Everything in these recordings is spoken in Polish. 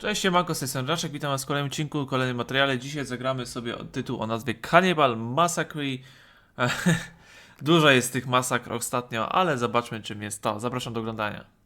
Cześć, siemanko, z tej Raczek, witam was w kolejnym odcinku, kolejnym materiale. Dzisiaj zagramy sobie tytuł o nazwie Cannibal Massacre. Dużo jest tych masakr ostatnio, ale zobaczmy czym jest to. Zapraszam do oglądania.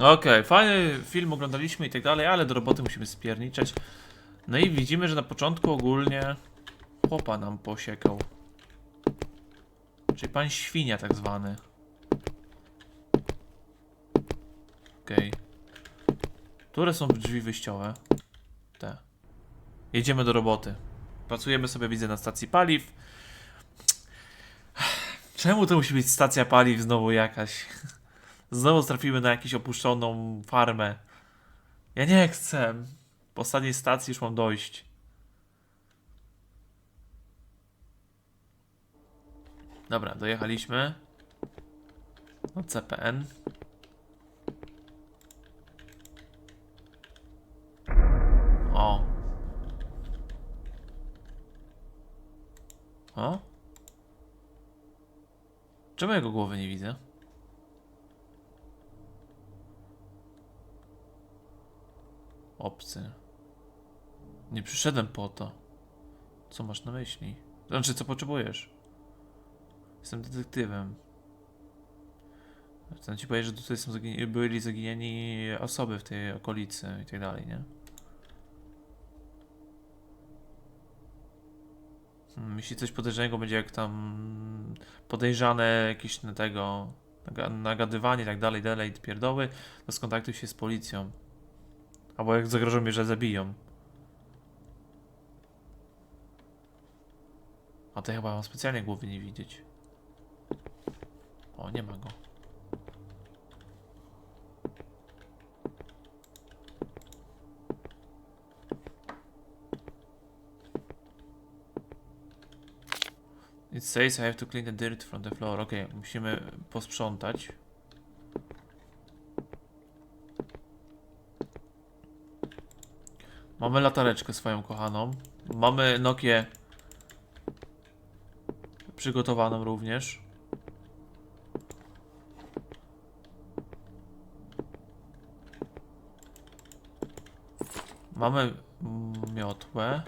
Okej, fajny film oglądaliśmy i tak dalej, ale do roboty musimy spierniczeć. No i widzimy, że na początku ogólnie chłopa nam posiekał. Czyli pan świnia tak zwany. Okej. Które są drzwi wyjściowe? Te. Jedziemy do roboty. Pracujemy sobie, widzę, na stacji paliw. Czemu to musi być stacja paliw znowu jakaś? Znowu trafimy na jakąś opuszczoną farmę. Ja nie chcę. Po ostatniej stacji już mam dojść. Dobra, dojechaliśmy. No CPN. O. O? Czemu jego głowy nie widzę? Obcy. Nie przyszedłem po to. Co masz na myśli? Znaczy, co potrzebujesz? Jestem detektywem. Chcę ci powiedzieć, że tutaj są zagini- byli zaginieni osoby w tej okolicy i tak dalej, nie? Hmm, jeśli coś podejrzanego będzie jak tam podejrzane jakieś na tego naga- nagadywanie i tak dalej, dalej, pierdoły, to skontaktuj się z policją. Albo jak zagrożą mnie, że zabiją. A to ja chyba mam specjalnie głowy nie widzieć. O, nie ma go. It says I have to clean the dirt from the floor. Okej, musimy posprzątać. Mamy latareczkę swoją kochaną. Mamy Nokię przygotowaną również. Mamy miotłę.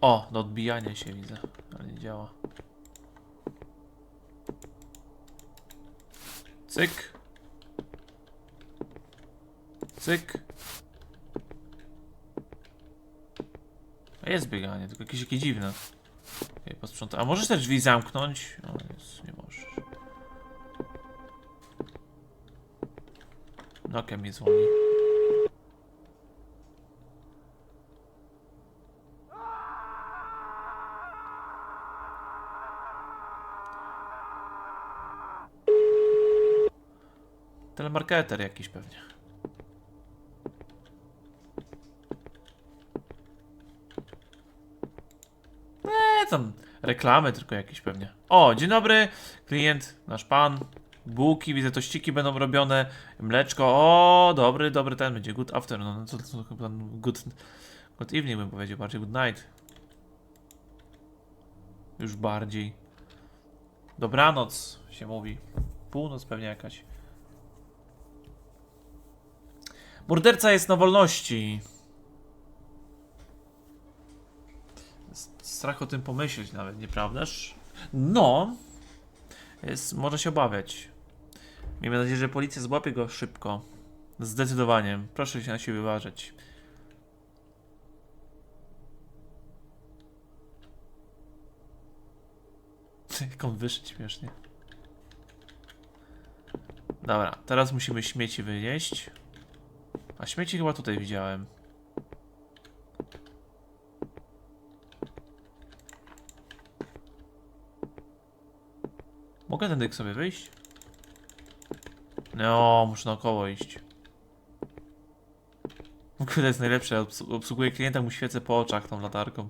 O, do odbijania się widzę, ale nie działa. Cyk. Cyk. Jest bieganie, tylko jakieś takie dziwne. Posprząta. A możesz te drzwi zamknąć? O, jest, nie możesz. Nokia mi dzwoni. Telemarketer jakiś pewnie. Nie, tam reklamy tylko jakieś pewnie. O, dzień dobry, klient, nasz pan. Bułki, widzę tościki będą robione, mleczko, o, dobry, dobry ten będzie, good afternoon, no to, chyba good, good evening bym powiedział, bardziej good night. Już bardziej. Dobranoc się mówi. Północ pewnie jakaś. Morderca jest na wolności. Strach o tym pomyśleć nawet, nieprawdaż? No. Jest, może się obawiać. Miejmy nadzieję, że policja złapie go szybko. Zdecydowanie. Proszę się na siebie uważać. Jak on wyszedł śmiesznie. Dobra, teraz musimy śmieci wynieść. A śmieci chyba tutaj widziałem. Mogę tędy sobie wyjść? No, muszę naokoło iść. W ogóle jest najlepsze, obs- obsługuję klienta, mu świecę po oczach tą latarką.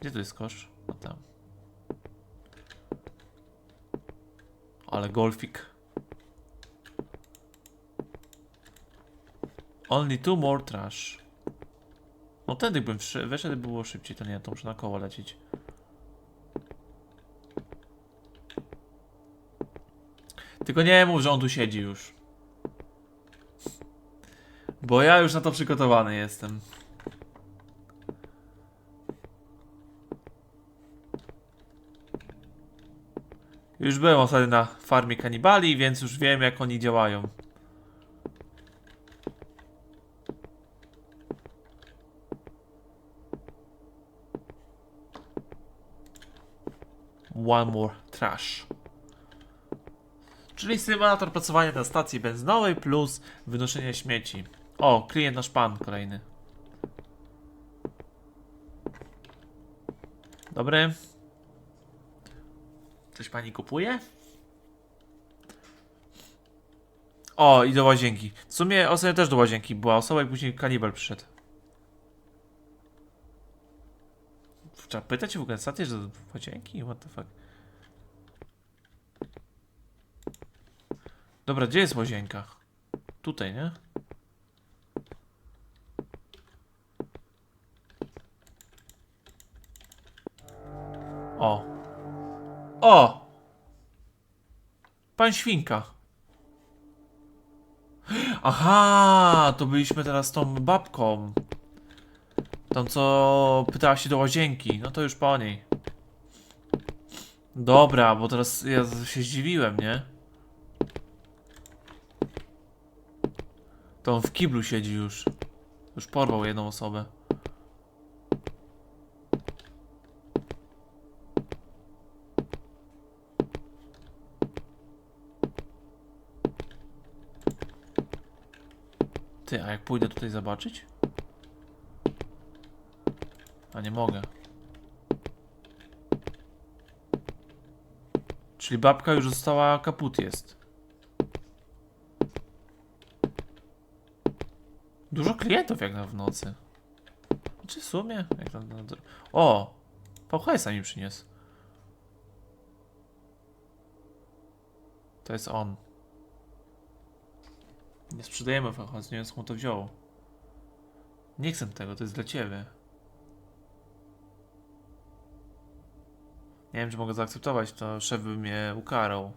Gdzie tu jest kosz? A tam. Ale golfik. Only two more trash. No tędy bym weszedł, by było szybciej, to nie, to muszę na koło lecieć. Tylko nie mów, że on tu siedzi już. Bo ja już na to przygotowany jestem. Już byłem ostatnio na farmie kanibali, więc już wiem jak oni działają. One more trash. Czyli symulator pracowania na stacji benzynowej plus wynoszenie śmieci. O, klient nasz pan kolejny. Dobry. Coś pani kupuje? O, i do łazienki. W sumie ostatnio też do łazienki była osoba i później kanibal przyszedł. Trzeba pytać w ogóle, stację, że do łazienki? What the fuck? Dobra, gdzie jest łazienka? Tutaj, nie? O. O! Pan Świnka. Aha, to byliśmy teraz tą babką. Tą, co pytała się do łazienki. No to już po niej. Dobra, bo teraz ja się zdziwiłem, nie? To on w kiblu siedzi już. Już porwał jedną osobę. Ty, a jak pójdę tutaj zobaczyć? A nie mogę. Czyli babka już została kaput jest. Dużo klientów jak na w nocy. Czy w sumie? Jak na, na, o! VHS-a mi przyniósł. To jest on. Nie sprzedajemy VHS, nie wiem skąd to wziął. Nie chcę tego, to jest dla ciebie. Nie wiem, czy mogę zaakceptować, to szef by mnie ukarał.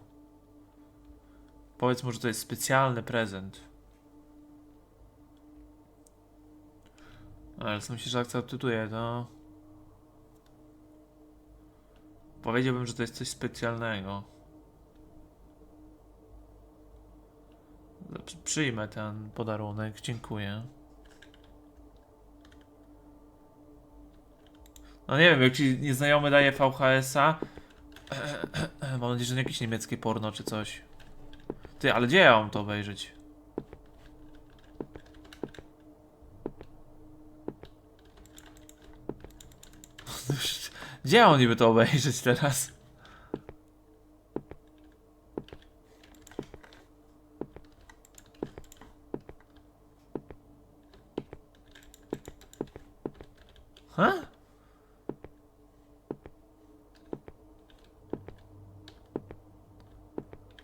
Powiedz mu, że to jest specjalny prezent. Ale myślę, że akceptuję to. Powiedziałbym, że to jest coś specjalnego. Znaczy, Przyjmę ten podarunek, dziękuję. No nie wiem, jak ci nieznajomy daje VHS-a. Mam nadzieję, że nie jakieś niemieckie porno czy coś. Ty, ale gdzie ja mam to obejrzeć? Gdzie ja niby to obejrzeć teraz? Ha?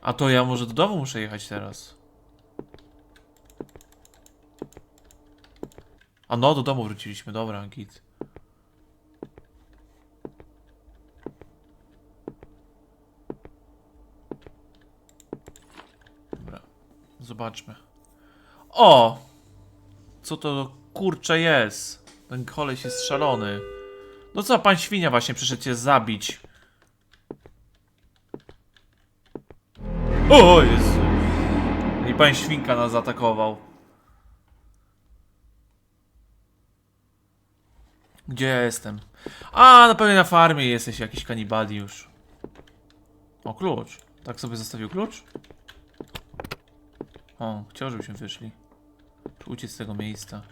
A to ja może do domu muszę jechać teraz. A no, do domu wróciliśmy, dobra, git. Dobra, zobaczmy. O! Co to kurcze jest? Ten koleś jest szalony. No co, pan świnia właśnie przyszedł cię zabić. O Jezu. I pan świnka nas zaatakował. Gdzie ja jestem? A, na pewno na farmie jesteś jakiś kanibali już. O, klucz. Tak sobie zostawił klucz? O, chciał, żebyśmy wyszli. Uciec z tego miejsca.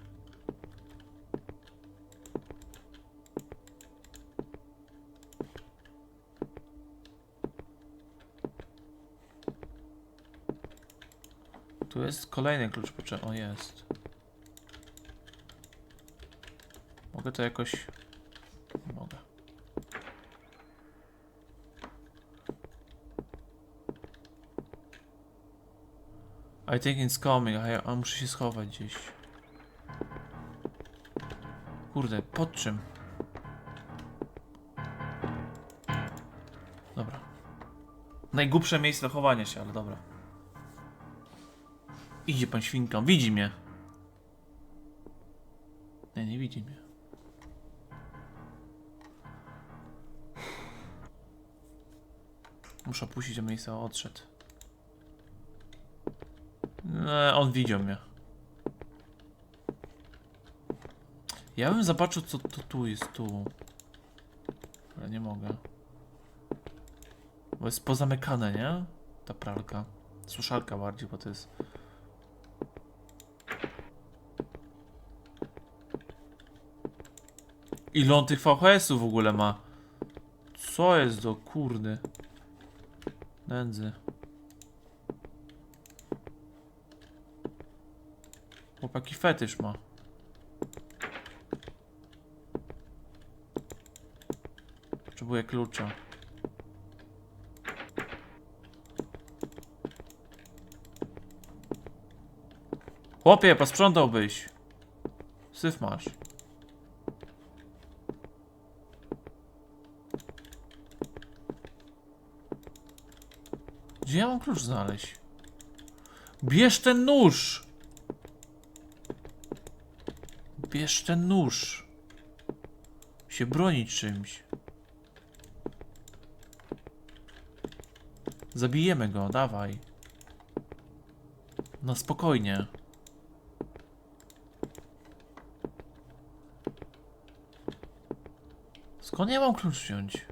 Tu jest kolejny klucz potrzebny. O, jest. Mogę to jakoś I think it's coming, a ja muszę się schować gdzieś. Kurde, pod czym? Dobra. Najgłupsze miejsce do chowania się, ale dobra. Idzie pan świnką, widzi mnie. Nie, nie widzi mnie. Muszę opuścić to miejsce, odszedł. No, on widział mnie. Ja bym zobaczył, co to tu jest, tu. Ale nie mogę. Bo jest pozamykane, nie? Ta pralka. Suszarka bardziej, bo to jest... Ile on tych VHS-ów w ogóle ma? Co jest do kurde? Nędzy. Chłopaki fetysz ma. Potrzebuję klucza. Chłopie, posprzątałbyś. Syf masz. Gdzie ja mam klucz znaleźć? Bierz ten nóż! Bierz ten nóż. Się bronić czymś. Zabijemy go, dawaj. No spokojnie. Skąd ja mam klucz wziąć?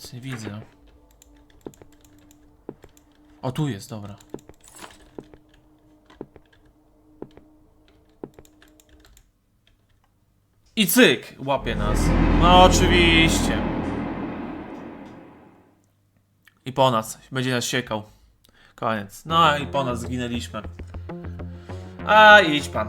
Nic nie widzę. O, tu jest, dobra. I cyk! Łapie nas. No oczywiście. I po nas. Będzie nas siekał. Koniec. No i po nas zginęliśmy. A idź pan.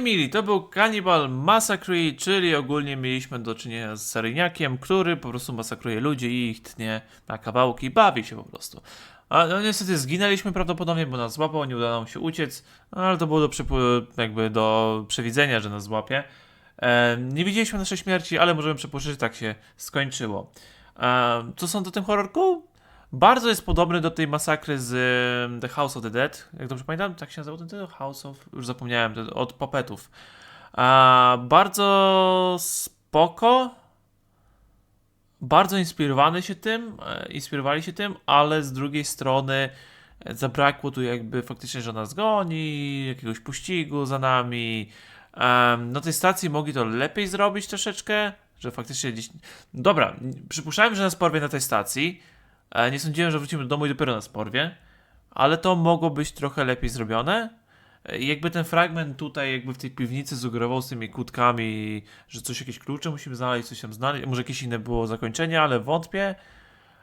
Mili, to był Cannibal Massacre, czyli ogólnie mieliśmy do czynienia z seryjniakiem, który po prostu masakruje ludzi i ich tnie na kawałki bawi się po prostu. A no niestety zginęliśmy prawdopodobnie, bo nas złapał, nie udało nam się uciec, no, ale to było do, jakby do przewidzenia, że nas złapie. E, nie widzieliśmy naszej śmierci, ale możemy przypuszczać, że tak się skończyło. E, co są do tym horrorku? Bardzo jest podobny do tej masakry z The House of the Dead. Jak dobrze pamiętam, tak się nazywał ten tytuł? House of... Już zapomniałem, od Popetów. A, bardzo spoko. Bardzo inspirowany się tym, e, inspirowali się tym, ale z drugiej strony e, zabrakło tu jakby faktycznie, że nas goni, jakiegoś pościgu za nami. Na tej stacji mogli to lepiej zrobić troszeczkę, że faktycznie gdzieś... Dobra, przypuszczałem, że nas porwie na tej stacji, Nie sądziłem, że wrócimy do domu i dopiero nas porwie, ale to mogło być trochę lepiej zrobione. E, Jakby ten fragment tutaj, jakby w tej piwnicy sugerował z tymi kłódkami, że coś, jakieś klucze musimy znaleźć, coś tam znaleźć. Może jakieś inne było zakończenie, ale wątpię.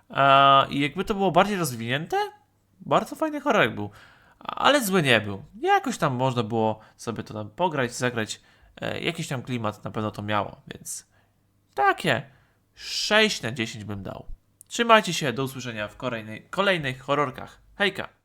E, I jakby to było bardziej rozwinięte, bardzo fajny horror był. Ale zły nie był. Jakoś tam można było sobie to tam pograć, zagrać. E, Jakiś tam klimat na pewno to miało, więc takie 6 na 10 bym dał. Trzymajcie się, do usłyszenia w kolejnej, kolejnych horrorkach. Hejka!